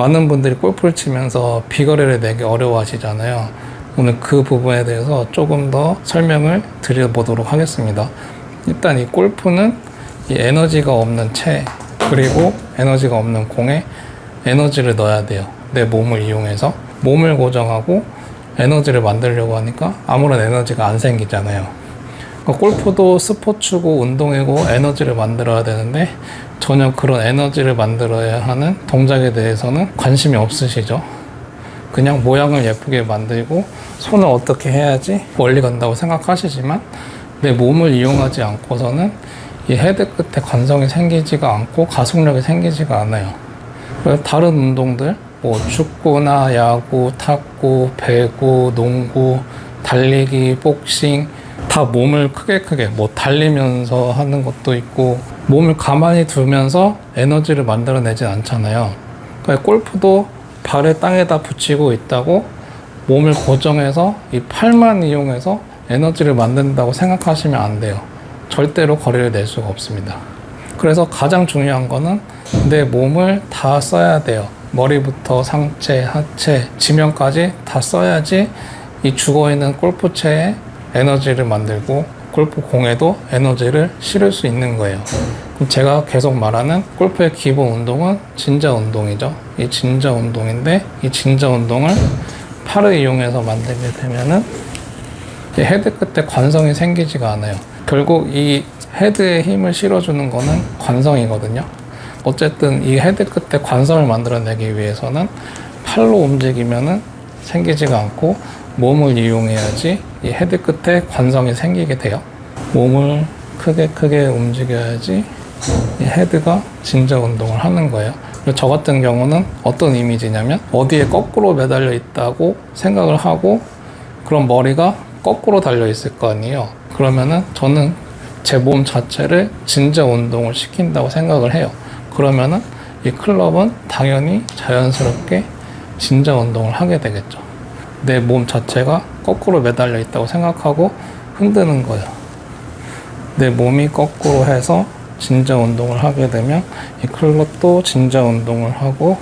많은 분들이 골프를 치면서 비거리를 내기 어려워하시잖아요. 오늘 그 부분에 대해서 조금 더 설명을 드려보도록 하겠습니다. 일단 이 골프는 이 에너지가 없는 채 그리고 에너지가 없는 공에 에너지를 넣어야 돼요. 내 몸을 이용해서 몸을 고정하고 에너지를 만들려고 하니까 아무런 에너지가 안 생기잖아요. 그러니까 골프도 스포츠고 운동이고 에너지를 만들어야 되는데 전혀 그런 에너지를 만들어야 하는 동작에 대해서는 관심이 없으시죠. 그냥 모양을 예쁘게 만들고 손을 어떻게 해야지 멀리 간다고 생각하시지만 내 몸을 이용하지 않고서는 이 헤드 끝에 관성이 생기지가 않고 가속력이 생기지가 않아요. 다른 운동들 뭐 축구나 야구, 탁구, 배구, 농구, 달리기, 복싱 다 몸을 크게 크게 뭐 달리면서 하는 것도 있고 몸을 가만히 두면서 에너지를 만들어내진 않잖아요. 그러니까 골프도 발을 땅에다 붙이고 있다고 몸을 고정해서 이 팔만 이용해서 에너지를 만든다고 생각하시면 안 돼요. 절대로 거리를 낼 수가 없습니다. 그래서 가장 중요한 거는 내 몸을 다 써야 돼요. 머리부터 상체, 하체, 지면까지 다 써야지 이 죽어 있는 골프채에 에너지를 만들고 골프 공에도 에너지를 실을 수 있는 거예요. 제가 계속 말하는 골프의 기본 운동은 진자 운동이죠. 이 진자 운동인데 이 진자 운동을 팔을 이용해서 만들게 되면은 이 헤드 끝에 관성이 생기지가 않아요. 결국 이 헤드에 힘을 실어주는 거는 관성이거든요. 어쨌든 이 헤드 끝에 관성을 만들어내기 위해서는 팔로 움직이면은 생기지가 않고 몸을 이용해야지 이 헤드 끝에 관성이 생기게 돼요. 몸을 크게 크게 움직여야지 이 헤드가 진자 운동을 하는 거예요. 저 같은 경우는 어떤 이미지냐면 어디에 거꾸로 매달려 있다고 생각을 하고 그럼 머리가 거꾸로 달려 있을 거 아니에요. 그러면은 저는 제 몸 자체를 진자 운동을 시킨다고 생각을 해요. 그러면은 이 클럽은 당연히 자연스럽게 진자 운동을 하게 되겠죠. 내 몸 자체가 거꾸로 매달려 있다고 생각하고 흔드는 거예요. 내 몸이 거꾸로 해서 진자 운동을 하게 되면 이 클럽도 진자 운동을 하고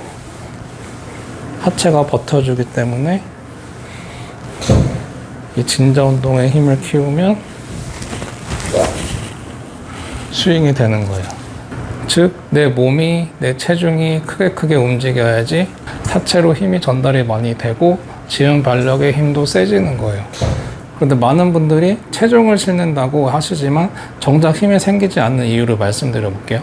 하체가 버텨주기 때문에 이 진자 운동의 힘을 키우면 스윙이 되는 거예요. 즉, 내 몸이, 내 체중이 크게 크게 움직여야지 하체로 힘이 전달이 많이 되고 지연 발력의 힘도 세지는 거예요. 그런데 많은 분들이 체중을 실는다고 하시지만 정작 힘이 생기지 않는 이유를 말씀드려 볼게요.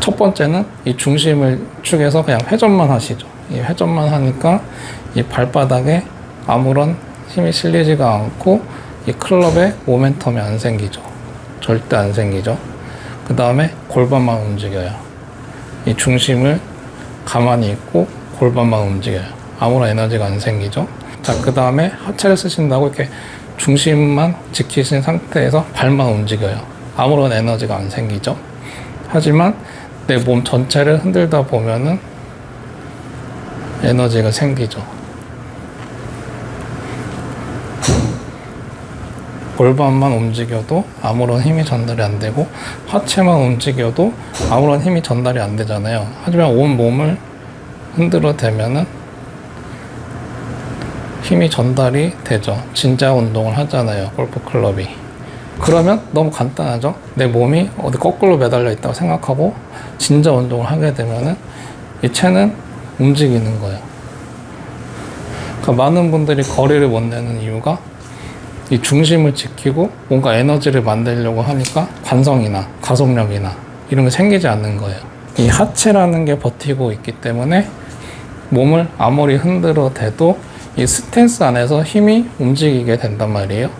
첫 번째는 이 중심을 축에서 그냥 회전만 하시죠. 이 회전만 하니까 이 발바닥에 아무런 힘이 실리지가 않고 이 클럽에 모멘텀이 안 생기죠. 절대 안 생기죠. 그 다음에 골반만 움직여요. 이 중심을 가만히 있고 골반만 움직여요. 아무런 에너지가 안 생기죠. 자, 그 다음에 하체를 쓰신다고 이렇게 중심만 지키신 상태에서 발만 움직여요. 아무런 에너지가 안 생기죠. 하지만 내 몸 전체를 흔들다 보면은 에너지가 생기죠. 골반만 움직여도 아무런 힘이 전달이 안 되고 하체만 움직여도 아무런 힘이 전달이 안 되잖아요. 하지만 온 몸을 흔들어 대면은 힘이 전달이 되죠. 진짜 운동을 하잖아요. 골프 클럽이. 그러면 너무 간단하죠. 내 몸이 어디 거꾸로 매달려 있다고 생각하고 진짜 운동을 하게 되면은 이 채는 움직이는 거예요. 그러니까 많은 분들이 거리를 못 내는 이유가 이 중심을 지키고 뭔가 에너지를 만들려고 하니까 관성이나 가속력이나 이런 게 생기지 않는 거예요. 이 하체라는 게 버티고 있기 때문에 몸을 아무리 흔들어 대도 이 스탠스 안에서 힘이 움직이게 된단 말이에요.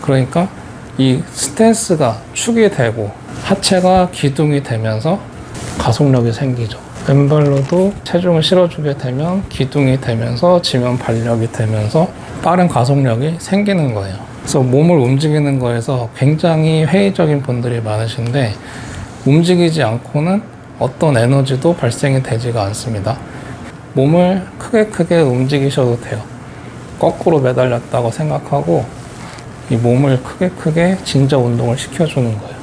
그러니까 이 스탠스가 축이 되고 하체가 기둥이 되면서 가속력이 생기죠. 왼발로도 체중을 실어주게 되면 기둥이 되면서 지면 발력이 되면서 빠른 가속력이 생기는 거예요. 그래서 몸을 움직이는 거에서 굉장히 회의적인 분들이 많으신데 움직이지 않고는 어떤 에너지도 발생이 되지가 않습니다. 몸을 크게 크게 움직이셔도 돼요. 거꾸로 매달렸다고 생각하고 이 몸을 크게 크게 진자 운동을 시켜주는 거예요.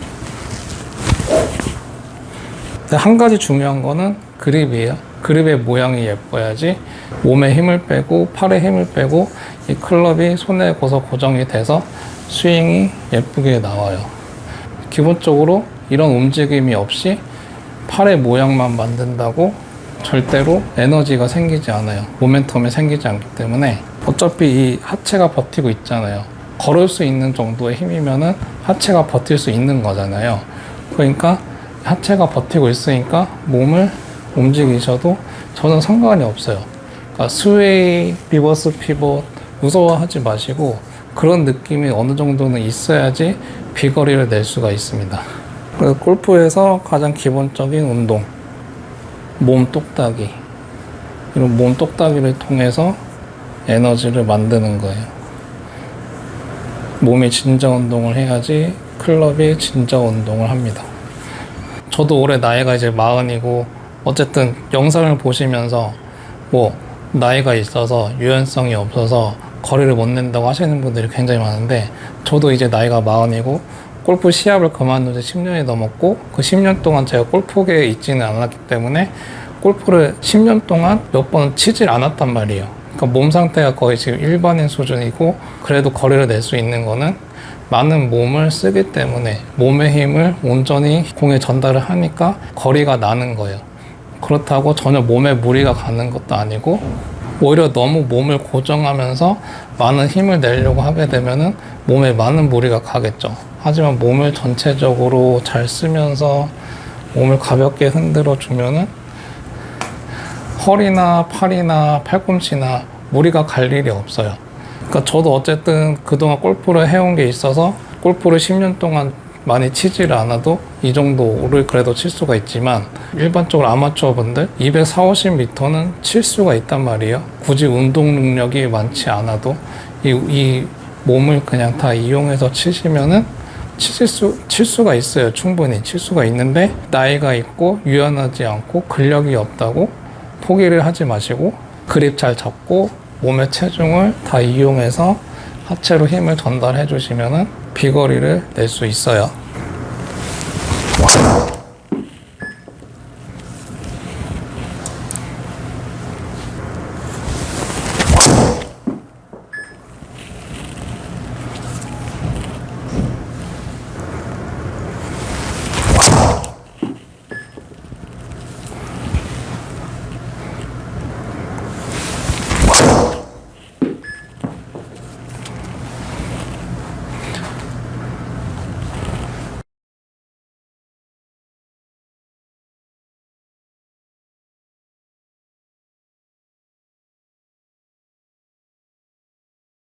한 가지 중요한 거는 그립이에요. 그립의 모양이 예뻐야지 몸에 힘을 빼고 팔에 힘을 빼고 이 클럽이 손에 고서 고정이 돼서 스윙이 예쁘게 나와요. 기본적으로 이런 움직임이 없이 팔의 모양만 만든다고 절대로 에너지가 생기지 않아요. 모멘텀이 생기지 않기 때문에 어차피 이 하체가 버티고 있잖아요. 걸을 수 있는 정도의 힘이면은 하체가 버틸 수 있는 거잖아요. 그러니까 하체가 버티고 있으니까 몸을 움직이셔도 저는 상관이 없어요. 그러니까 스웨이, 리버스 피벗 무서워하지 마시고 그런 느낌이 어느 정도는 있어야지 비거리를 낼 수가 있습니다. 골프에서 가장 기본적인 운동, 몸 똑딱이. 이런 몸 똑딱이를 통해서 에너지를 만드는 거예요. 몸이 진짜 운동을 해야지 클럽이 진짜 운동을 합니다. 저도 올해 나이가 이제 마흔이고 어쨌든 영상을 보시면서 뭐 나이가 있어서 유연성이 없어서 거리를 못 낸다고 하시는 분들이 굉장히 많은데 저도 이제 나이가 마흔이고 골프 시합을 그만둔 지 10년이 넘었고 그 10년 동안 제가 골프계에 있지는 않았기 때문에 골프를 10년 동안 몇 번 치질 않았단 말이에요. 그러니까 몸 상태가 거의 지금 일반인 수준이고 그래도 거리를 낼 수 있는 거는 많은 몸을 쓰기 때문에 몸의 힘을 온전히 공에 전달을 하니까 거리가 나는 거예요. 그렇다고 전혀 몸에 무리가 가는 것도 아니고 오히려 너무 몸을 고정하면서 많은 힘을 내려고 하게 되면은 몸에 많은 무리가 가겠죠. 하지만 몸을 전체적으로 잘 쓰면서 몸을 가볍게 흔들어 주면은 허리나 팔이나 팔꿈치나 무리가 갈 일이 없어요. 그러니까 저도 어쨌든 그동안 골프를 해온 게 있어서 골프를 10년 동안 많이 치지를 않아도 이 정도를 그래도 칠 수가 있지만 일반적으로 아마추어 분들 240, 50m는 칠 수가 있단 말이에요. 굳이 운동 능력이 많지 않아도 이, 이 몸을 그냥 다 이용해서 치시면은 칠, 수, 칠 수가 있어요. 충분히 칠 수가 있는데 나이가 있고 유연하지 않고 근력이 없다고 포기를 하지 마시고 그립 잘 잡고 몸의 체중을 다 이용해서 하체로 힘을 전달해 주시면은 비거리를 낼 수 있어요.